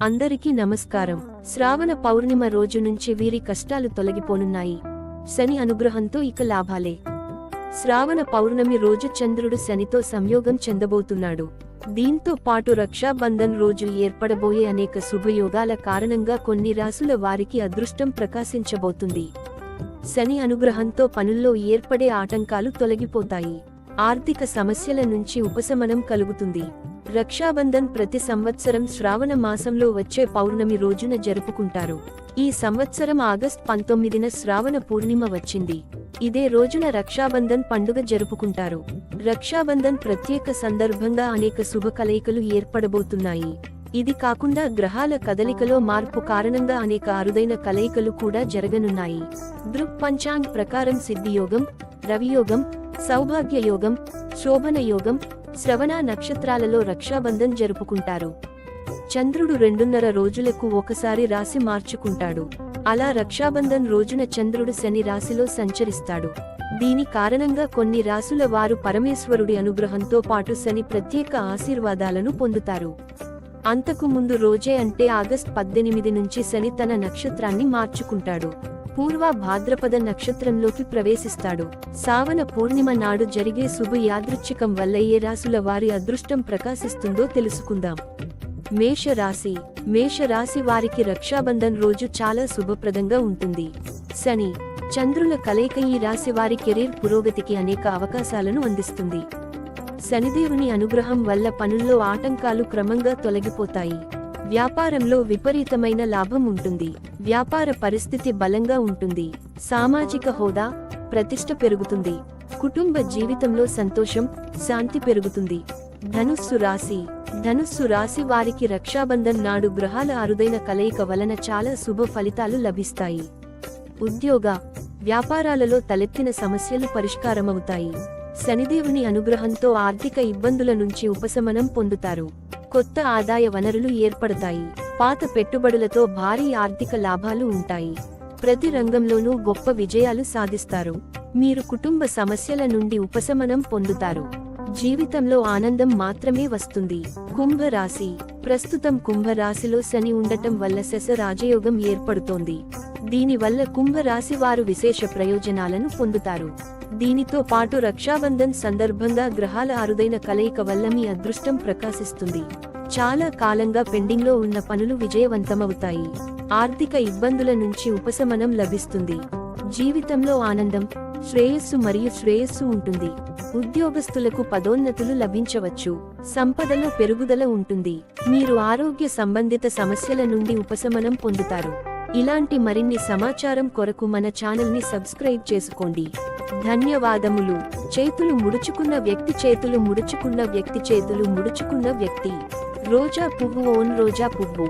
అందరికీ నమస్కారం. శ్రావణ పౌర్ణిమ రోజు నుంచి వీరి కష్టాలు తొలగిపోనున్నాయి. శని అనుగ్రహంతో ఇక లాభాలే. శ్రావణ పౌర్ణమి రోజు చంద్రుడు శనితో సంయోగం చెందబోతున్నాడు. దీంతో పాటు రక్షాబంధన్ రోజు ఏర్పడబోయే అనేక శుభయోగాల కారణంగా కొన్ని రాసుల వారికి అదృష్టం ప్రకాశించబోతుంది. శని అనుగ్రహంతో పనుల్లో ఏర్పడే ఆటంకాలు తొలగిపోతాయి. ఆర్థిక సమస్యల నుంచి ఉపశమనం కలుగుతుంది. రక్షాబంధన్ ప్రతి సంవత్సరం శ్రావణ మాసంలో వచ్చే పౌర్ణమి రోజున జరుపుకుంటారు. ఈ సంవత్సరం ఆగస్ట్ పంతొమ్మిదిన శ్రావణ పూర్ణిమ వచ్చింది. ఇదే రోజున రక్షాబంధన్ పండుగ జరుపుకుంటారు. రక్షాబంధన్ ప్రత్యేక సందర్భంగా అనేక శుభ కలయికలు ఏర్పడబోతున్నాయి. ఇది కాకుండా గ్రహాల కదలికలో మార్పు కారణంగా అనేక అరుదైన కలయికలు కూడా జరగనున్నాయి. దృక్ పంచాంగ్ ప్రకారం సిద్ధియోగం రవియోగం సౌభాగ్య యోగం శోభన యోగం శ్రవణ నక్షత్రాలలో రక్షాబంధన్ జరుపుకుంటారు. చంద్రుడు రెండున్నర రోజులకు ఒకసారి రాశి మార్చుకుంటాడు. అలా రక్షాబంధన్ రోజున చంద్రుడు శని రాశిలో సంచరిస్తాడు. దీని కారణంగా కొన్ని రాసుల వారు పరమేశ్వరుడి అనుగ్రహంతో పాటు శని ప్రత్యేక ఆశీర్వాదాలను పొందుతారు. అంతకు ముందు రోజే అంటే ఆగస్ట్ పద్దెనిమిది నుంచి శని తన నక్షత్రాన్ని మార్చుకుంటాడు. పూర్వ భాద్రపద నక్షత్రంలోకి ప్రవేశిస్తాడు. సావన పూర్ణిమ నాడు జరిగే శుభ యాదృచ్ఛికం వల్ల ఏ రాసుల వారి అదృష్టం ప్రకాశిస్తుందో తెలుసుకుందాం. మేషరాశి. మేషరాశి వారికి రక్షాబంధన్ రోజు చాలా శుభప్రదంగా ఉంటుంది. శని. చంద్రుల కలయిక ఈ రాశి వారి కెరీర్ పురోగతికి అనేక అవకాశాలను అందిస్తుంది. శనిదేవుని అనుగ్రహం వల్ల పనుల్లో ఆటంకాలు క్రమంగా తొలగిపోతాయి. వ్యాపారంలో విపరీతమైన లాభం ఉంటుంది. వ్యాపార పరిస్థితి బలంగా ఉంటుంది. సామాజిక హోదా ప్రతిష్ట పెరుగుతుంది. కుటుంబ జీవితంలో సంతోషం శాంతి పెరుగుతుంది. ధనుస్సు రాశి. ధనుస్సు రాశి వారికి రక్షాబంధన్ నాడు గ్రహాల అరుదైన కలయిక వలన చాలా శుభ ఫలితాలు లభిస్తాయి. ఉద్యోగ వ్యాపారాలలో తలెత్తిన సమస్యలు పరిష్కారమవుతాయి. శనిదేవుని అనుగ్రహంతో ఆర్థిక ఇబ్బందుల నుంచి ఉపశమనం పొందుతారు. కొత్త ఆదాయ వనరులు ఏర్పడతాయి. పాత పెట్టుబడులతో భారీ ఆర్థిక లాభాలు ఉంటాయి. ప్రతి రంగంలోనూ గొప్ప విజయాలు సాధిస్తారు. మీరు కుటుంబ సమస్యల నుండి ఉపశమనం పొందుతారు. జీవితంలో ఆనందం మాత్రమే వస్తుంది. కుంభరాశి. ప్రస్తుతం కుంభరాశిలో శని ఉండటం వల్ల శశ రాజయోగం ఏర్పడుతోంది. దీనివల్ల కుంభరాశి వారు విశేష ప్రయోజనాలను పొందుతారు. దీనితో పాటు రక్షాబంధన్ సందర్భంగా గ్రహాల అరుదైన కలయిక వల్ల మీ అదృష్టం ప్రకాశిస్తుంది. చాలా కాలంగా పెండింగ్లో ఉన్న పనులు విజయవంతమవుతాయి. ఆర్థిక ఇబ్బందుల నుంచి ఉపశమనం లభిస్తుంది. జీవితంలో ఆనందం శ్రేయస్సు మరియు శ్రేయస్సు ఉంటుంది. ఉద్యోగస్తులకు పదోన్నతులు లభించవచ్చు. సంపదలో పెరుగుదల ఉంటుంది. మీరు ఆరోగ్య సంబంధిత సమస్యల నుండి ఉపశమనం పొందుతారు. ఇలాంటి మరిన్ని సమాచారం కొరకు మన ఛానల్ని సబ్స్క్రైబ్ చేసుకోండి. ధన్యవాదములు. చేతులు ముడుచుకున్న వ్యక్తి చేతులు ముడుచుకున్న వ్యక్తి చేతులు ముడుచుకున్న వ్యక్తి. రోజా పువ్వు ఓన్ రోజా పువ్వు.